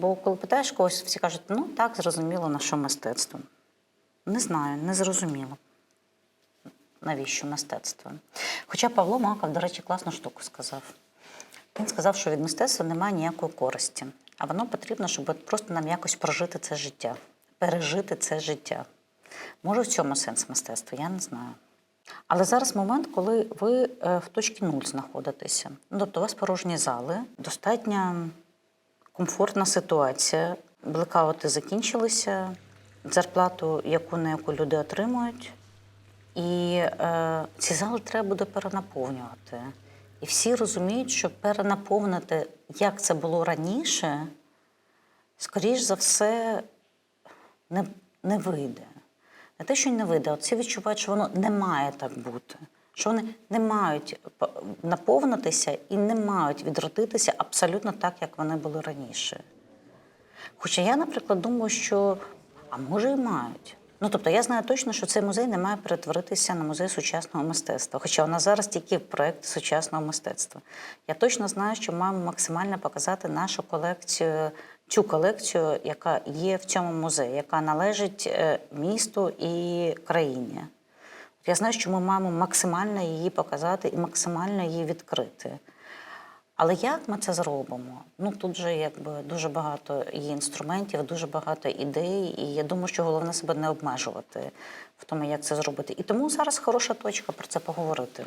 бо коли питаєш когось, всі кажуть, ну так, зрозуміло, на що мистецтво. Не знаю, не зрозуміло. Навіщо мистецтво? Хоча Павло Маков, до речі, класну штуку сказав. Він сказав, що від мистецтва немає ніякої користі, а воно потрібно, щоб просто нам якось прожити це життя, пережити це життя. Може, в цьому сенс мистецтва, я не знаю. Але зараз момент, коли ви е, в точці нуль знаходитеся. Ну, тобто у вас порожні зали, достатньо комфортна ситуація. Блекаути закінчилися, зарплату, яку на яку люди отримують. І е, ці зали треба буде перенаповнювати. І всі розуміють, що перенаповнити, як це було раніше, скоріш за все, не, не вийде. Не те, що не вийде, от всі відчувають, що воно не має так бути. Що вони не мають наповнитися і не мають відродитися абсолютно так, як вони були раніше. Хоча я, наприклад, думаю, що а може і мають. Ну тобто я знаю точно, що цей музей не має перетворитися на музей сучасного мистецтва. Хоча нас зараз тільки проєкт сучасного мистецтва. Я точно знаю, що маємо максимально показати нашу колекцію, цю колекцію, яка є в цьому музеї, яка належить е, місту і країні. Я знаю, що ми маємо максимально її показати і максимально її відкрити. Але як ми це зробимо? Ну тут же якби дуже багато є інструментів, дуже багато ідей, і я думаю, що головне себе не обмежувати в тому, як це зробити. І тому зараз хороша точка про це поговорити.